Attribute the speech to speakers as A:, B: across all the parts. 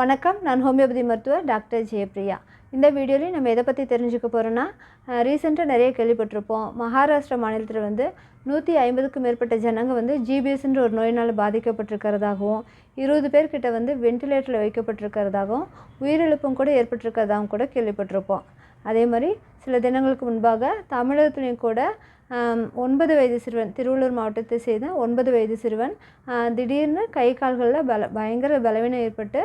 A: வணக்கம். நான் ஹோமியோபதி மருத்துவர் டாக்டர் ஜெயப்ரியா இந்த வீடியோலையும் நம்ம எதை பற்றி தெரிஞ்சுக்க போகிறோன்னா ரீசெண்டாக நிறைய கேள்விப்பட்டிருப்போம். மகாராஷ்டிரா மாநிலத்தில் வந்து நூற்றி ஐம்பதுக்கும் மேற்பட்ட ஜனங்க வந்து ஜிபிஎஸ்ன்ற ஒரு நோயினால் பாதிக்கப்பட்டிருக்கிறதாகவும் இருபது பேர்கிட்ட வந்து வென்டிலேட்டரில் வைக்கப்பட்டிருக்கிறதாகவும் உயிரிழப்பும் கூட ஏற்பட்டிருக்கிறதாகவும் கூட கேள்விப்பட்டிருப்போம். அதே மாதிரி சில தினங்களுக்கு முன்பாக தமிழகத்துலேயும் கூட ஒன்பது வயது சிறுவன் திருவள்ளூர் மாவட்டத்தை சேர்ந்த ஒன்பது வயது சிறுவன் திடீர்னு கை கால்களில் பல பயங்கர பலவீனம் ஏற்பட்டு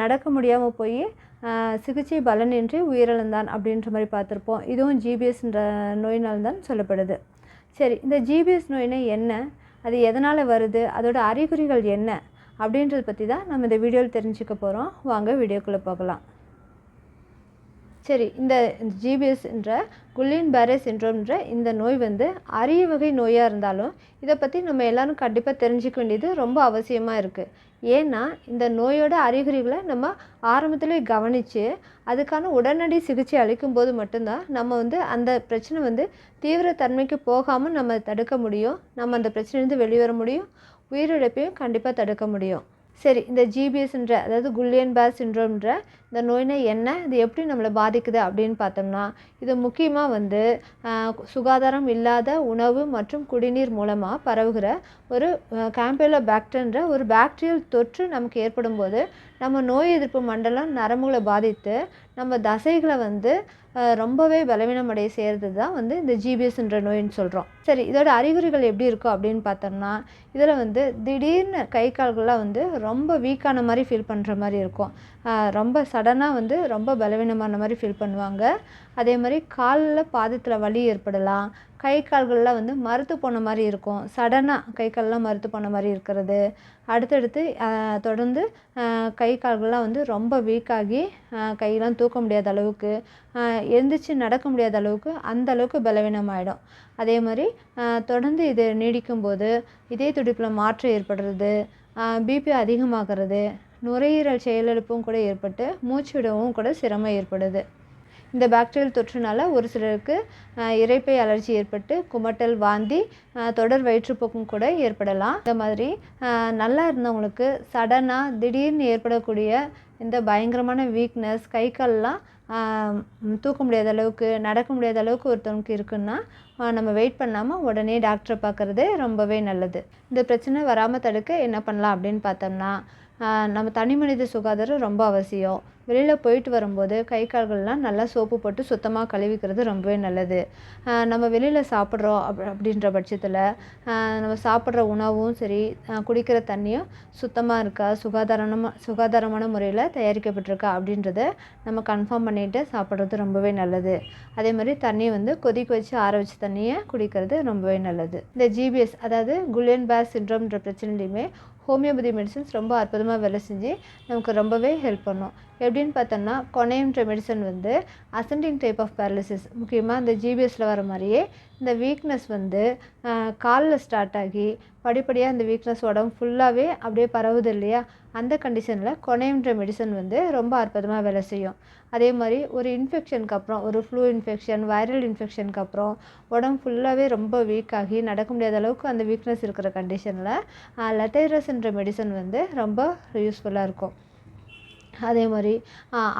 A: நடக்க முடியாமல் போய் சிகிச்சை பலனின்றி உயிரிழந்தான் அப்படின்ற மாதிரி பார்த்துருப்போம். இதுவும் ஜிபிஎஸ்ன்ற நோயினால் தான் சொல்லப்படுது. சரி இந்த ஜிபிஎஸ் நோயினா என்ன? அது எதனால் வருது? அதோட அறிகுறிகள் என்ன? அப்படின்றத பற்றி தான் நம்ம இந்த வீடியோவில் தெரிஞ்சுக்க போகிறோம் வாங்க வீடியோக்குள்ளே போகலாம். சரி இந்த ஜிபிஎஸ் என்ற குல்லின் பேரே சின்ரோம்ன்ற இந்த நோய் வந்து அரிய வகை நோயாக இருந்தாலும் இதை பற்றி நம்ம எல்லோரும் கண்டிப்பாக தெரிஞ்சுக்க வேண்டியது ரொம்ப அவசியமாக இருக்குது ஏன்னா இந்த நோயோட அறிகுறிகளை நம்ம ஆரம்பத்திலே கவனித்து அதுக்கான உடனடி சிகிச்சை அளிக்கும்போது மட்டும்தான் நம்ம வந்து அந்த பிரச்சனை வந்து தீவிரத்தன்மைக்கு போகாமல் நம்ம தடுக்க முடியும். நம்ம அந்த பிரச்சனையிலேருந்து வெளிவர முடியும். உயிரிழப்பையும் கண்டிப்பாக தடுக்க முடியும். சரி இந்த ஜிபிஎஸ்ன்ற அதாவது குல்லியன் பேர் சின்ரோம்ன்ற இந்த நோய்னா என்ன? இது எப்படி நம்மளை பாதிக்குது அப்படின்னு பார்த்தோம்னா இது முக்கியமாக வந்து சுகாதாரம் இல்லாத உணவு மற்றும் குடிநீர் மூலமாக பரவுகிற ஒரு கேம்பேலோ பேக்டர்ன்ற ஒரு பாக்டீரியல் தொற்று நமக்கு ஏற்படும் போது நம்ம நோய் எதிர்ப்பு மண்டலம் நரம்புகளை பாதித்து நம்ம தசைகளை வந்து ரொம்பவே பலவீனமடைய செய்கிறது தான் வந்து இந்த ஜிபிஎஸ்ன்ற நோயின்னு சொல்கிறோம் சரி இதோட அறிகுறிகள் எப்படி இருக்கும் அப்படின்னு பார்த்தோம்னா இதில் வந்து திடீர்னு கை கால்கள்லாம் வந்து ரொம்ப வீக்கான மாதிரி ஃபீல் பண்ணுற மாதிரி இருக்கும். ரொம்ப ரொம்ப சடனாக வந்து ரொம்ப பலவீனமான மாதிரி ஃபீல் பண்ணுவாங்க. அதே மாதிரி காலில் பாதத்தில் வலி ஏற்படலாம். கை கால்கள்லாம் வந்து மறுத்து போன மாதிரி இருக்கும். சடனாக கை கால்லாம் மறுத்து போன மாதிரி இருக்கிறது. அடுத்தடுத்து தொடர்ந்து கை கால்கள்லாம் வந்து ரொம்ப வீக்காகி கையெல்லாம் தூக்க முடியாத அளவுக்கு எழுந்திரிச்சு எந்திரிச்சு நடக்க முடியாத அளவுக்கு அந்த அளவுக்கு பலவீனமாயிடும். அதே மாதிரி தொடர்ந்து இது நீடிக்கும்போது இதய துடிப்பில் மாற்றம் ஏற்படுறது பிபி அதிகமாகிறது நுரையீரல் செயலிழப்பும் கூட ஏற்பட்டு மூச்சு விடவும் கூட சிரமம் ஏற்படுது. இந்த பாக்டீரியல் தொற்றுனால ஒரு சிலருக்கு இறைப்பை அலர்ஜி ஏற்பட்டு குமட்டல் வாந்தி தொடர் வயிற்றுப்போக்கும் கூட ஏற்படலாம். இந்த மாதிரி நல்லா இருந்தவங்களுக்கு சடனாக திடீர்னு ஏற்படக்கூடிய இந்த பயங்கரமான வீக்னஸ் கை கால்லாம் தூக்க முடியாத அளவுக்கு நடக்க முடியாத அளவுக்கு ஒருத்தவங்களுக்கு இருக்குன்னா நம்ம வெயிட் பண்ணாமல் உடனே டாக்டரை பார்க்குறது ரொம்பவே நல்லது. இந்த பிரச்சனை வராமல் தடுக்க என்ன பண்ணலாம் அப்படின்னு பார்த்தோம்னா நம்ம தனி மனித சுகாதாரம் ரொம்ப அவசியம். வெளியில் போயிட்டு வரும்போது கை கால்கள்லாம் நல்லா சோப்பு போட்டு சுத்தமாக கழுவிக்கிறது ரொம்பவே நல்லது. நம்ம வெளியில் சாப்பிட்றோம் அப் அப்படின்ற பட்சத்தில் நம்ம சாப்பிட்ற உணவும் சரி குடிக்கிற தண்ணியும் சுத்தமாக இருக்கா சுகாதாரமாக சுகாதாரமான முறையில் தயாரிக்கப்பட்டிருக்கா அப்படின்றத நம்ம கன்ஃபார்ம் பண்ணிவிட்டு சாப்பிட்றது ரொம்பவே நல்லது. அதே மாதிரி தண்ணியை வந்து கொதிக்க வச்சு ஆற வச்ச தண்ணியை குடிக்கிறது ரொம்பவே நல்லது. இந்த ஜிபிஎஸ் அதாவது குல்லியன் பேர் சின்ரோம்ன்ற பிரச்சனைலையுமே ஹோமியோபதி மெடிசன்ஸ் ரொம்ப அற்புதமாக வேலை செஞ்சு நமக்கு ரொம்பவே ஹெல்ப் பண்ணும். எப்படின்னு பார்த்தோம்னா கொனைன்ற மெடிசன் வந்து அசண்டிங் டைப் ஆஃப் பேரலிசிஸ் முக்கியமாக இந்த ஜிபிஎஸில் வர மாதிரியே இந்த வீக்னஸ் வந்து காலில் ஸ்டார்ட் ஆகி படிப்படியாக அந்த வீக்னஸ் உடம்பு ஃபுல்லாகவே அப்படியே பரவுது இல்லையா? அந்த கண்டிஷனில் கொனைன்ற மெடிசன் வந்து ரொம்ப அற்புதமாக வேலை செய்யும். அதே மாதிரி ஒரு இன்ஃபெக்ஷனுக்கு அப்புறம் ஒரு ஃப்ளூ இன்ஃபெக்ஷன் வைரல் இன்ஃபெக்ஷனுக்கு அப்புறம் உடம்பு ஃபுல்லாகவே ரொம்ப வீக் ஆகி நடக்க முடியாத அளவுக்கு அந்த வீக்னஸ் இருக்கிற கண்டிஷனில் லெட்டைரஸ்ன்ற மெடிசன் வந்து ரொம்ப யூஸ்ஃபுல்லாக இருக்கும். அதே மாதிரி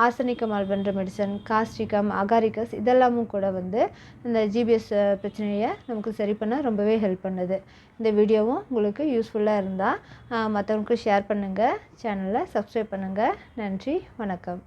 A: ஆசனிக்கம் ஆல்பன்ற மெடிசன் காஸ்டிகம் அகாரிகஸ் இதெல்லாமும் கூட வந்து இந்த ஜிபிஎஸ் பிரச்சனையை நமக்கு சரி பண்ண ரொம்பவே ஹெல்ப் பண்ணுது. இந்த வீடியோவும் உங்களுக்கு யூஸ்ஃபுல்லாக இருந்தால் மற்றவங்களுக்கு ஷேர் பண்ணுங்கள் சேனலை சப்ஸ்கிரைப் பண்ணுங்கள் நன்றி வணக்கம்.